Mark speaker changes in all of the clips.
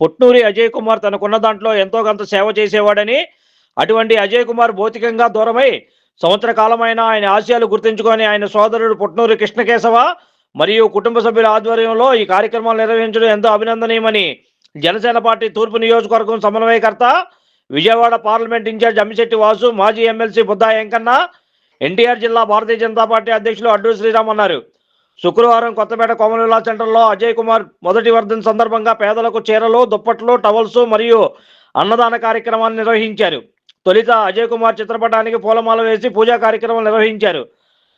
Speaker 1: పుట్నూరి అజయ్ కుమార్ తనకున్న దాంట్లో ఎంతో కొంత సేవ చేసేవాడని అటువంటి అజయ్ కుమార్ భౌతికంగా దూరమై సంవత్సర కాలమైన ఆయన ఆశయాలు గుర్తుంచుకొని ఆయన సోదరుడు పుట్నూరి కృష్ణకేశవ మరియు కుటుంబ సభ్యుల ఆధ్వర్యంలో ఈ కార్యక్రమాలు నిర్వహించడం ఎంతో అభినందనీయమని జనసేన పార్టీ తూర్పు నియోజకవర్గం సమన్వయకర్త Vijayawada parliament in charge Ammisetti Vasu మాజీ ఎమ్మెల్సీ బుద్ధా వెంకన్న ఎన్టీఆర్ జిల్లా భారతీయ జనతా పార్టీ అధ్యక్షులు అడ్డు శ్రీరామ్ అన్నారు. శుక్రవారం కొత్తపేట కోమలిలా సెంటర్లో అజయ్ కుమార్ మొదటి వర్ధన్ సందర్భంగా పేదలకు చీరలు దుప్పట్లు టవల్స్ మరియు అన్నదాన కార్యక్రమాన్ని నిర్వహించారు. తొలిత అజయ్ కుమార్ చిత్రపటానికి పూలమాల వేసి పూజా కార్యక్రమం నిర్వహించారు.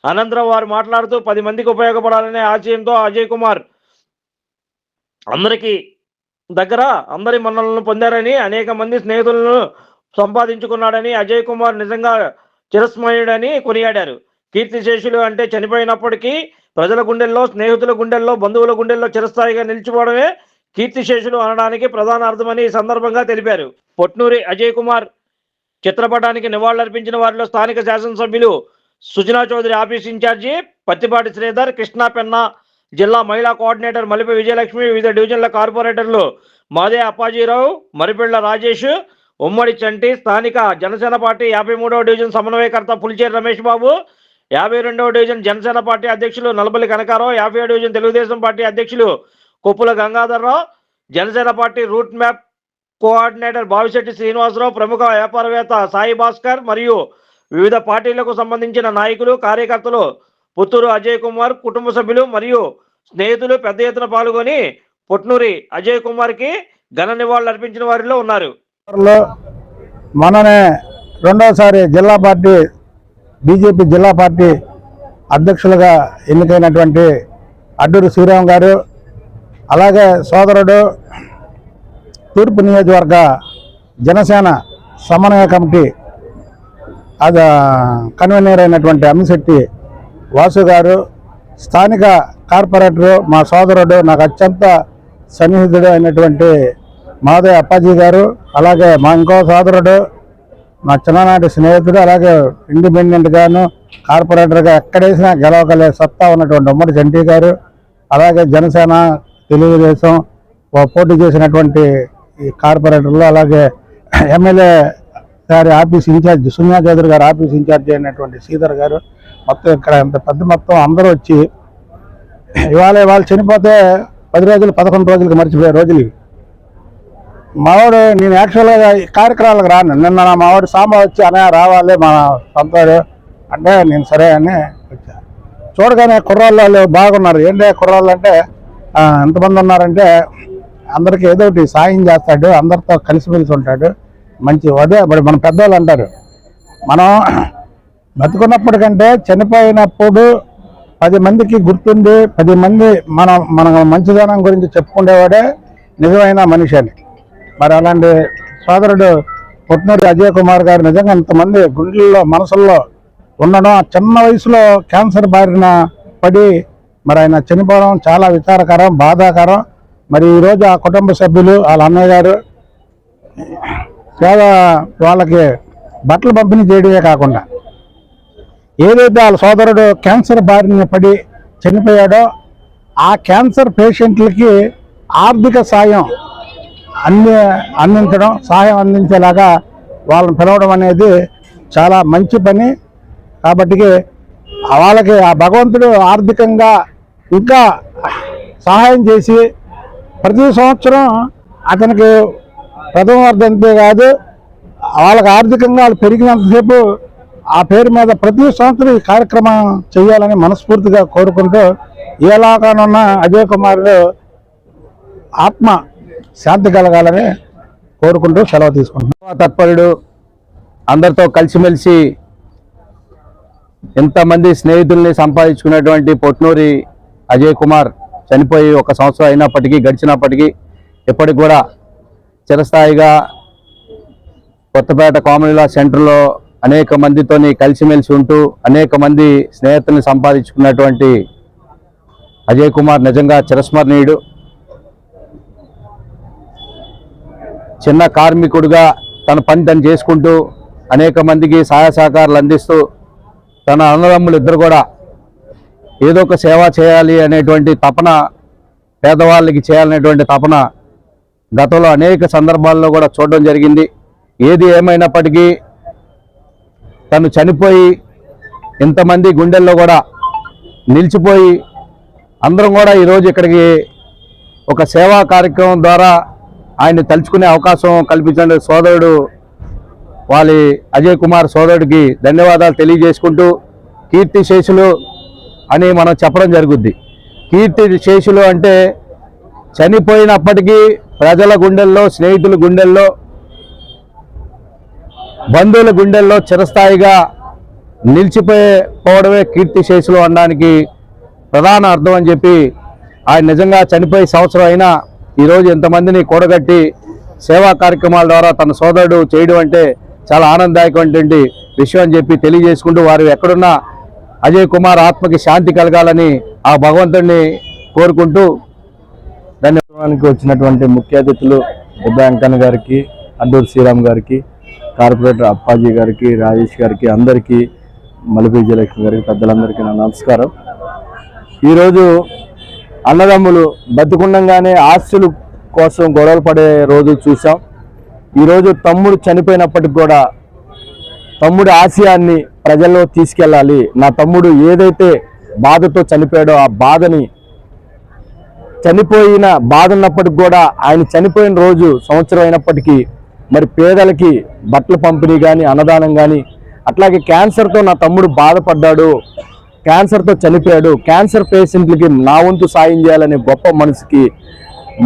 Speaker 1: అనంతరం వారు మాట్లాడుతూ పది మందికి ఉపయోగపడాలనే ఆశయంతో అజయ్ కుమార్ అందరికీ దగ్గర అందరి మన్నలను పొందారని అనేక మంది స్నేహితులను సంపాదించుకున్నాడని అజయ్ కుమార్ నిజంగా చిరస్మయుడని కొనియాడారు. కీర్తిశేషులు అంటే చనిపోయినప్పటికీ ప్రజల గుండెల్లో స్నేహితుల గుండెల్లో బంధువుల గుండెల్లో చిరస్థాయిగా నిలిచిపోవడమే కీర్తిశేషులు అనడానికి ప్రధాన అర్థమని ఈ సందర్భంగా తెలిపారు. పొట్నూరి అజయ్ కుమార్ చిత్రపటానికి నివాళులర్పించిన వారిలో స్థానిక శాసనసభ్యులు Sujana Chowdary office in charge Pattipati Sridhar Krishna Penna జిల్లా మహిళా కోఆర్డినేటర్ మలిపి విజయలక్ష్మి వివిధ డివిజన్ల కార్పొరేటర్లు మాదే అప్పాజీరావు మరిపిళ్ళ రాజేష్ ఉమ్మడి చంటి స్థానిక జనసేన పార్టీ యాభై మూడవ డివిజన్ సమన్వయకర్త పులిచేరి రమేష్ బాబు యాభై రెండవ డివిజన్ జనసేన పార్టీ అధ్యక్షులు నలబలి కనకారావు యాభై డివిజన్ తెలుగుదేశం పార్టీ అధ్యక్షులు Koppula Gangadhar Rao Janasena party route map coordinator Bavisetti Srinivasa Rao ప్రముఖ వ్యాపారవేత్త సాయి భాస్కర్ మరియు వివిధ పార్టీలకు సంబంధించిన నాయకులు కార్యకర్తలు పుత్తూరు అజయ్ కుమార్ కుటుంబ సభ్యులు మరియు స్నేహితులు పెద్ద ఎత్తున పాల్గొని పుట్నూరి అజయ్ కుమార్కి ఘన నివాళులు అర్పించిన వారిలో ఉన్నారు.
Speaker 2: మననే రెండోసారి జిల్లా పార్టీ బీజేపీ జిల్లా పార్టీ అధ్యక్షులుగా ఎన్నికైనటువంటి అడ్డూరు శ్రీరామ్ గారు అలాగే సోదరుడు తూర్పు నియోజకవర్గ జనసేన సమన్వయ కమిటీ అది కన్వీనర్ అయినటువంటి అమ్మిశెట్టి వాసు గారు స్థానిక కార్పొరేటరు మా సోదరుడు నాకు అత్యంత సన్నిహితుడు అయినటువంటి మాధవ్ అప్పాజీ గారు అలాగే మా ఇంకో సోదరుడు మా చిన్ననాటి స్నేహితుడు అలాగే ఇండిపెండెంట్గాను కార్పొరేటర్గా ఎక్కడేసినా గెలవగలే సత్తా ఉన్నటువంటి ఉమ్మడి జంటీ గారు అలాగే జనసేన తెలుగుదేశం పోటీ చేసినటువంటి ఈ కార్పొరేటర్లు అలాగే ఎమ్మెల్యే గారి ఆఫీస్ ఇన్ఛార్జ్ సున్యా చౌదరి గారు ఆఫీస్ ఇన్ఛార్జ్ అయినటువంటి శ్రీధర్ గారు మొత్తం ఇక్కడ ఇంత పెద్ద మొత్తం అందరూ వచ్చి ఇవాళ ఇవాళ చనిపోతే పది రోజులు పదకొండు రోజులకి మర్చిపోయే రోజులు ఇవి. మావాడు నేను యాక్చువల్గా కార్యక్రమాలకు రాను. నిన్న నా మావాడు సాంబ వచ్చి అనే రావాలి మా పంపాడు అంటే నేను సరే అని వచ్చా. చూడగానే కుర్రాళ్ళు బాగున్నారు. ఏంటంటే కుర్రాళ్ళు అంటే ఎంతమంది ఉన్నారంటే అందరికీ ఏదో ఒకటి సాయం చేస్తాడు అందరితో కలిసిమెలిసి ఉంటాడు. మంచి అదే మరి మన పెద్దవాళ్ళు అంటారు. మనం బతుకున్నప్పటికంటే చనిపోయినప్పుడు పది మందికి గుర్తుండి పది మంది మనం మన మంచిదనం గురించి చెప్పుకునేవాడే నిజమైన మనిషి అని. మరి అలాంటి సోదరుడు పుట్నూరి అజయ్ కుమార్ గారు నిజంగా ఇంతమంది గుండెల్లో మనసుల్లో ఉండడం ఆ చిన్న వయసులో క్యాన్సర్ బారిన పడి మరి ఆయన చనిపోవడం చాలా విచారకరం బాధాకరం. మరి ఈరోజు ఆ కుటుంబ సభ్యులు వాళ్ళ అన్నయ్య గారు పేద వాళ్ళకి బట్టలు పంపిణీ చేయడమే కాకుండా ఏదైతే వాళ్ళ సోదరుడు క్యాన్సర్ బారిన పడి చనిపోయాడో ఆ క్యాన్సర్ పేషెంట్లకి ఆర్థిక సాయం అంది అందించడం సహాయం అందించేలాగా వాళ్ళని పిలవడం అనేది చాలా మంచి పని. కాబట్టి వాళ్ళకి ఆ భగవంతుడు ఆర్థికంగా ఇంకా సహాయం చేసి ప్రతి సంవత్సరం అతనికి ప్రథమ వర్ధంతే కాదు వాళ్ళకి ఆర్థికంగా వాళ్ళు పెరిగినంతసేపు ఆ పేరు మీద ప్రతి సంవత్సరం ఈ కార్యక్రమం చేయాలని మనస్ఫూర్తిగా కోరుకుంటూ ఎలాగానున్న అజయ్ కుమారుడు ఆత్మ శాంతి కలగాలని కోరుకుంటూ సెలవు తీసుకుంటున్నాం.
Speaker 3: తత్పరుడు అందరితో కలిసిమెలిసి ఎంతమంది స్నేహితుల్ని సంపాదించుకున్నటువంటి పొట్నూరి అజయ్ కుమార్ చనిపోయి ఒక సంవత్సరం అయినప్పటికీ గడిచినప్పటికీ ఇప్పటికి కూడా చిరస్థాయిగా కొత్తపేట కామన్లా సెంటర్లో అనేక మందితోని కలిసిమెలిసి ఉంటూ అనేక మంది స్నేహితుల్ని సంపాదించుకున్నటువంటి అజయ్ కుమార్ నిజంగా చిరస్మరణీయుడు. చిన్న కార్మికుడిగా తన పని తను చేసుకుంటూ అనేక మందికి సహాయ సహకారాలు అందిస్తూ తన అన్నదమ్ములు ఇద్దరు కూడా ఏదో ఒక సేవ చేయాలి అనేటువంటి తపన పేదవాళ్ళకి చేయాలనేటువంటి తపన గతంలో అనేక సందర్భాల్లో కూడా చూడడం జరిగింది. ఏది ఏమైనప్పటికీ తను చనిపోయి ఇంతమంది గుండెల్లో కూడా నిలిచిపోయి అందరం కూడా ఈరోజు ఇక్కడికి ఒక సేవా కార్యక్రమం ద్వారా ఆయన తలుచుకునే అవకాశం కల్పించిన సోదరుడు వాళ్ళ అజయ్ కుమార్ సోదరుడికి ధన్యవాదాలు తెలియజేసుకుంటూ కీర్తి శేషులు అని మనం చెప్పడం జరుగుద్ది. కీర్తి శేషులు అంటే చనిపోయినప్పటికీ ప్రజల గుండెల్లో స్నేహితుల గుండెల్లో బంధువుల గుండెల్లో చిరస్థాయిగా నిలిచిపోయే పోవడమే కీర్తి శేషులు అనడానికి ప్రధాన అర్థం అని చెప్పి ఆయన నిజంగా చనిపోయి సంవత్సరం అయినా ఈరోజు ఎంతమందిని కూడగట్టి సేవా కార్యక్రమాల ద్వారా తన సోదరుడు చేయడం అంటే చాలా ఆనందదాయకమైనటువంటి విషయం అని చెప్పి తెలియజేసుకుంటూ వారు ఎక్కడున్నా అజయ్ కుమార్ ఆత్మకి శాంతి కలగాలని ఆ భగవంతుడిని కోరుకుంటూ
Speaker 4: ధన్యవాదానికి వచ్చినటువంటి ముఖ్య అతిథులు దుబ్బ వెంకన్న గారికి అడ్డూరు శ్రీరామ్ గారికి కార్పొరేటర్ అప్పాజీ గారికి రాజేష్ గారికి అందరికీ మలిపి విజయలక్ష్మి గారికి పెద్దలందరికీ నా నమస్కారం. ఈరోజు అన్నదమ్ములు బతుకుండగానే ఆస్తులు కోసం గొడవలు పడే రోజు చూసాం ఈరోజు తమ్ముడు చనిపోయినప్పటికి కూడా తమ్ముడి ఆశయాన్ని ప్రజల్లో తీసుకెళ్ళాలి. నా తమ్ముడు ఏదైతే బాధతో చనిపోయాడో ఆ బాధని చనిపోయిన బాధ ఉన్నప్పటికి కూడా ఆయన చనిపోయిన రోజు సంవత్సరం అయినప్పటికీ మరి పేదలకి బట్టల పంపిణీ కానీ అన్నదానం కానీ అట్లాగే క్యాన్సర్తో నా తమ్ముడు బాధపడ్డాడు. క్యాన్సర్తో చనిపోయాడు. క్యాన్సర్ పేషెంట్లకి నా వంతు సాయం చేయాలనే గొప్ప మనసుకి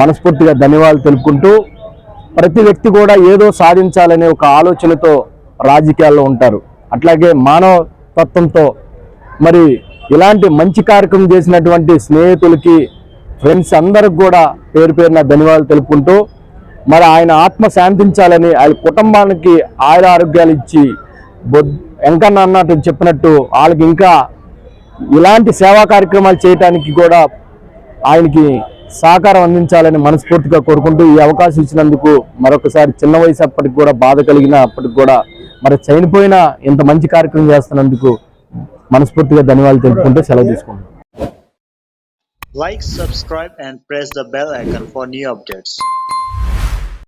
Speaker 4: మనస్ఫూర్తిగా ధన్యవాదాలు తెలుపుకుంటూ ప్రతి వ్యక్తి కూడా ఏదో సాధించాలనే ఒక ఆలోచనతో రాజకీయాల్లో ఉంటారు. అట్లాగే మానవతత్వంతో మరి ఇలాంటి మంచి కార్యక్రమం చేసినటువంటి స్నేహితులకి ఫ్రెండ్స్ అందరికి కూడా పేరు పేరున ధన్యవాదాలు తెలుపుకుంటూ మరి ఆయన ఆత్మ శాంతించాలని ఆయన కుటుంబానికి ఆయుర ఆరోగ్యాలు ఇచ్చి బొద్ వెంకన్న అన్నట్టు చెప్పినట్టు వాళ్ళకి ఇంకా ఇలాంటి సేవా కార్యక్రమాలు చేయటానికి కూడా ఆయనకి సహకారం అందించాలని మనస్ఫూర్తిగా కోరుకుంటూ ఈ అవకాశం ఇచ్చినందుకు మరొకసారి చిన్న వయసు అప్పటికి కూడా బాధ కలిగిన అప్పటికి కూడా మరి చనిపోయిన ఇంత మంచి కార్యక్రమం చేస్తున్నందుకు మనస్ఫూర్తిగా ధన్యవాదాలు తెలుపుకుంటూ సెలవు తీసుకుంటాం
Speaker 5: like subscribe and press the bell icon for new updates